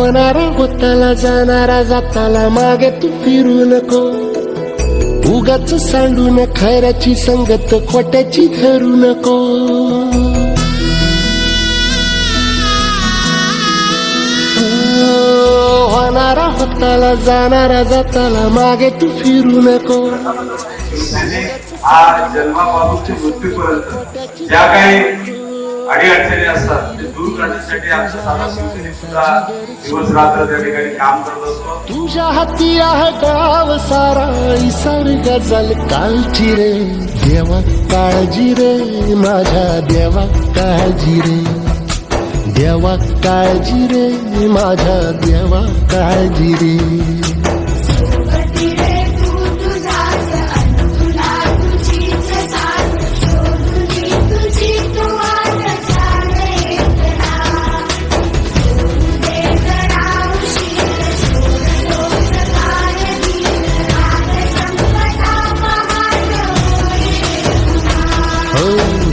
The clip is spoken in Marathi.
होणारा होताला जाणारा जाताला मागे तू फिरू नको. उगाच सांडून खैराची संगत खोट्याची धरू नको. होणारा होताला जाणारा जाताला मागे तू फिरू नको. आज मृत्यूपर्यंत ज्या काही अडीअडचणी असतात ते दूर करण्यासाठी आमच्या साधा शिवसेने सुद्धा दिवस रात्र त्या ठिकाणी काम करत असतो. तुझ्या हाती आहे गाव सारा इसार गजल कालची रे. देवा काळजी रे माझ्या देवा काळजी रे. देवा काळजी रे माझ्या देवा काळजी रे.